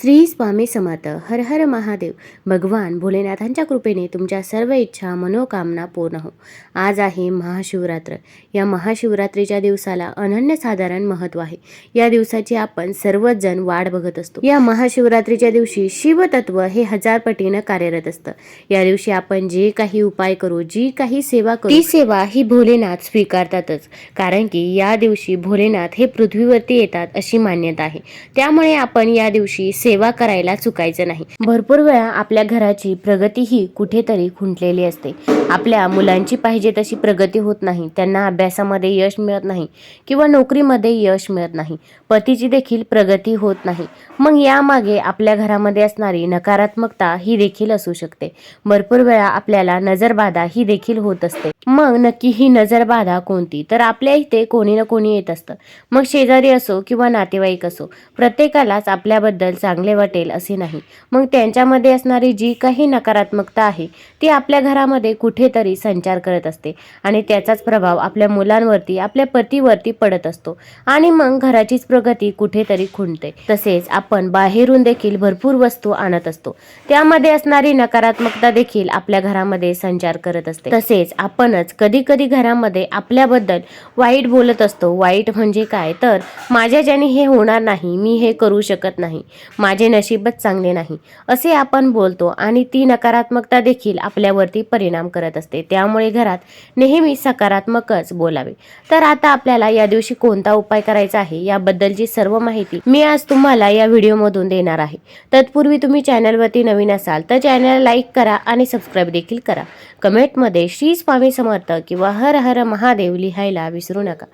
श्री स्वामी समर्थ. हर हर महादेव. भगवान भोलेनाथांच्या कृपेने तुमच्या सर्व इच्छा मनोकामना पूर्ण हो. आज आहे महाशिवरात्र. या महाशिवरात्रीच्या दिवसाला अनन्यसाधारण महत्त्व आहे. या दिवसाची आपण सर्वच जण बघत असतो. या महाशिवरात्रीच्या दिवशी शिवतत्व हे हजार पटीनं कार्यरत असतं. या दिवशी आपण जे काही उपाय करू जी काही सेवा करू ती सेवा ही भोलेनाथ स्वीकारतातच. कारण की या दिवशी भोलेनाथ हे पृथ्वीवरती येतात अशी मान्यता आहे. त्यामुळे आपण या दिवशी सेवा करायला चुकायचं नाही. भरपूर वेळा आपल्या घराची प्रगती ही कुठेतरी खुंटलेली असते. आपल्या मुलांची पाहिजे तशी प्रगती होत नाही. त्यांना अभ्यासामध्ये यश मिळत नाही किंवा नोकरीमध्ये यश मिळत नाही. पतीची देखील प्रगती होत नाही. मग यामागे आपल्या घरामध्ये असणारी नकारात्मकता ही देखील असू शकते. भरपूर वेळा आपल्याला नजरबाधा ही देखील होत असते. मग नक्की ही नजरबाधा कोणती? तर आपल्या इथे कोणी ना कोणी येत असतं. मग शेजारी असो किंवा नातेवाईक असो प्रत्येकालाच आपल्याबद्दल चांगले वाटेल असे नाही. मग त्यांच्यामध्ये असणारी जी काही नकारात्मकता आहे ती आपल्या घरामध्ये कुठेतरी संचार करत असते आणि त्याचाच प्रभाव आपल्या मुलांवरती आपल्या पतीवरती पडत असतो. आणि मग घराचीच प्रगती कुठेतरी खुंटते. तसेच आपण बाहेरून देखील भरपूर वस्तू आणत असतो. त्यामध्ये असणारी नकारात्मकता देखील आपल्या घरामध्ये संचार करत असते. तसेच आपणच कधी कधी घरामध्ये आपल्याबद्दल वाईट बोलत असतो. वाईट म्हणजे काय? तर माझ्या ज्याने हे होणार नाही मी हे करू शकत नाही. माझे नशीबच चांगले नाही. असे आपण बोलतो आणि ती नकारात्मकता देखील आपल्यावरती परिणाम करत असते. त्यामुळे घरात नेहमी सकारात्मकच बोलावे. तर आता आपल्याला या दिवशी कोणता उपाय करायचा आहे याबद्दलची सर्व माहिती मी आज तुम्हाला या व्हिडिओमधून देणार आहे. तत्पूर्वी तुम्ही चॅनलवरती नवीन असाल तर चॅनल लाईक करा आणि सबस्क्राईब देखील करा. कमेंटमध्ये श्री स्वामी समर्थ किंवा हर हर महादेव लिहायला विसरू नका.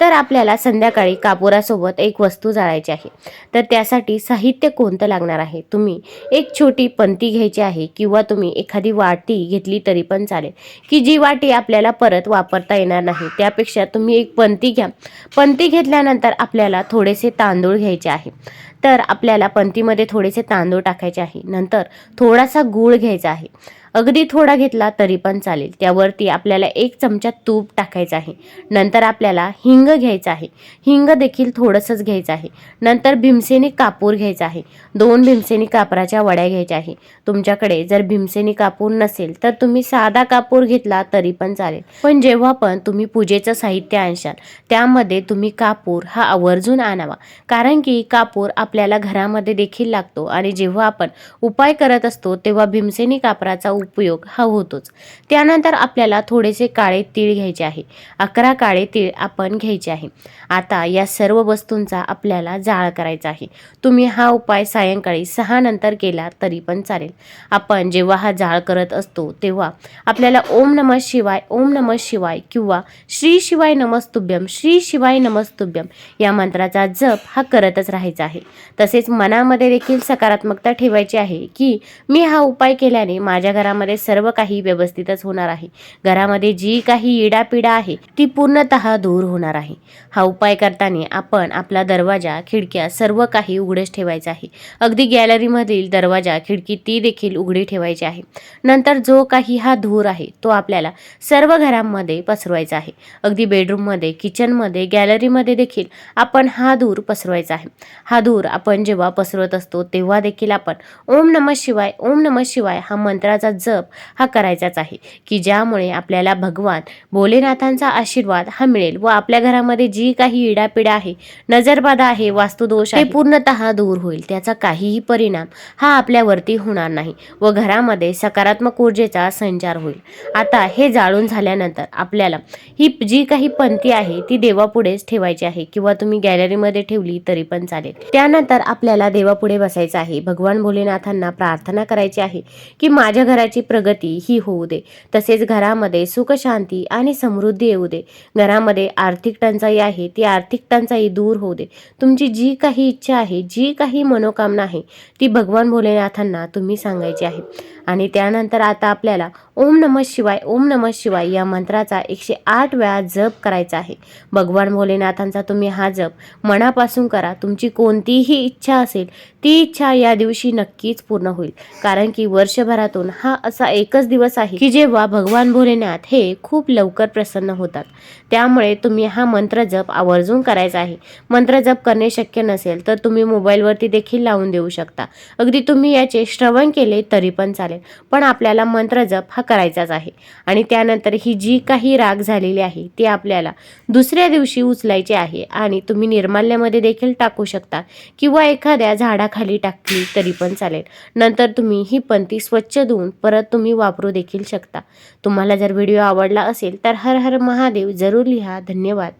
तर आपल्याला संध्याकाळी कापुरासोबत एक वस्तू जाळायची आहे. तर त्यासाठी साहित्य कोणतं लागणार आहे? तुम्ही एक छोटी पंती घ्यायची आहे किंवा तुम्ही एखादी वाटी घेतली तरी पण चालेल. की जी वाटी आपल्याला परत वापरता येणार नाही त्यापेक्षा तुम्ही एक पंती घ्या. पंती घेतल्यानंतर आपल्याला थोडेसे तांदूळ घ्यायचे आहे. तर आपल्याला पंतीमध्ये थोडेसे तांदूळ टाकायचे आहे. नंतर थोडासा गूळ घ्यायचा आहे. अगदी थोडा घेतला तरी पण चालेल. त्यावरती आपल्याला एक चमचा तूप टाकायचं आहे. नंतर आपल्याला हिंग घ्यायचं आहे. हिंग देखील थोडंसंच घ्यायचं आहे. नंतर भीमसेनी कापूर घ्यायचा आहे. दोन भीमसेनी कापराच्या वड्या घ्यायच्या आहे. तुमच्याकडे जर भीमसेनी कापूर नसेल तर तुम्ही साधा कापूर घेतला तरी पण चालेल. पण जेव्हा पण तुम्ही पूजेचं साहित्य आणशाल त्यामध्ये तुम्ही कापूर हा आवर्जून आणावा. कारण की कापूर आप आपल्याला घरामध्ये देखील लागतो आणि जेव्हा आपण उपाय करत असतो तेव्हा भीमसेनी कापराचा उपयोग हा होतोच. त्यानंतर आपल्याला थोडेसे काळे तीळ घ्यायचे आहे. अकरा काळे तीळ आपण घ्यायचे आहे. आता या सर्व वस्तूंचा आपल्याला जाळ करायचा आहे. तुम्ही हा उपाय सायंकाळी सहा नंतर केला तरी पण चालेल. आपण जेव्हा हा जाळ करत असतो तेव्हा आपल्याला ओम नम शिवाय ओम नम शिवाय किंवा श्री शिवाय नमस्तुभ्यम श्री शिवाय नमस्तुभ्यम या मंत्राचा जप हा करतच राहायचा आहे. तसेच मनामध्ये देखील सकारात्मकता ठेवायची आहे की मी हा उपाय केल्याने माझ्या घरामध्ये सर्व काही व्यवस्थितच होणार आहे. घरामध्ये जी काही इडापिडा आहे ती पूर्णतः दूर होणार आहे. हा उपाय करताना आपण आपला दरवाजा खिडक्या सर्व काही उघडेच ठेवायचं आहे. अगदी गॅलरीमधील दरवाजा खिडकी ती देखील उघडी ठेवायची आहे. नंतर जो काही हा धूर आहे तो आपल्याला सर्व घरांमध्ये पसरवायचा आहे. अगदी बेडरूममध्ये किचनमध्ये गॅलरीमध्ये देखील आपण हा धूर पसरवायचा आहे. हा धूर आपण जेव्हा पसरवत असतो तेव्हा देखील आपण ओम नम शिवाय ओम नम शिवाय हा मंत्राचा जप हा करायचाच आहे की ज्यामुळे आपल्याला भगवान भोलेनाथांचा आशीर्वाद हा मिळेल व आपल्या घरामध्ये जी काही इडापिडा आहे नजरबाधा आहे वास्तुदोष आहे पूर्णतः दूर होईल त्याचा काहीही परिणाम हा आपल्यावरती होणार नाही व घरामध्ये सकारात्मक ऊर्जेचा संचार होईल. आता हे जाळून झाल्यानंतर आपल्याला ही जी काही पंथी आहे ती देवापुढेच ठेवायची आहे किंवा तुम्ही गॅलरीमध्ये ठेवली तरी पण चालेल. त्यानंतर आपल्याला देवापुढे बसायचं आहे. भगवान भोलेनाथांना प्रार्थना करायची आहे की माझ्या घराची प्रगती ही होऊ दे. तसेच घरामध्ये सुख शांती आणि समृद्धी येऊ दे. घरामध्ये आर्थिक टंचाई आहे ती आर्थिक टंचाई दूर होऊ दे. तुमची जी काही इच्छा आहे जी काही मनोकामना आहे ती भगवान भोलेनाथांना तुम्ही सांगायची आहे. आणि त्यानंतर आता आपल्याला ओम नमः शिवाय ओम नमः शिवाय या मंत्राचा एकशे आठ वेळा जप करायचा आहे. भगवान भोलेनाथांचा तुम्ही हा जप मनापासून करा. तुमची कोणतीही इच्छा असेल ती इच्छा या दिवशी नक्कीच पूर्ण होईल. कारण की वर्षभरातून हा असा एकच दिवस आहे की जेव्हा भगवान भोलेनाथ हे खूप लवकर प्रसन्न होतात. त्यामुळे तुम्ही हा मंत्र जप आवर्जून करायचा आहे. मंत्र जप करणे शक्य नसेल तर तुम्ही मोबाईलवरती देखील लावून देऊ शकता. अगदी तुम्ही याचे श्रवण केले तरी पण चालेल. पण आपल्याला मंत्र जप हा करायचाच आहे. आणि त्यानंतर ही जी काही राग झालेली आहे ती आपल्याला दुसऱ्या दिवशी उचलायची आहे आणि तुम्ही निर्माल्यामध्ये देखील टाकू शकता किंवा एखाद्या झाडाखाली टाकली तरी पण चालेल. नंतर तुम्ही ही पंती स्वच्छ धुवून परत तुम्ही वापरू देखील शकता. तुम्हाला जर व्हिडिओ आवडला असेल तर हर हर महादेव जरूर लिहा. धन्यवाद.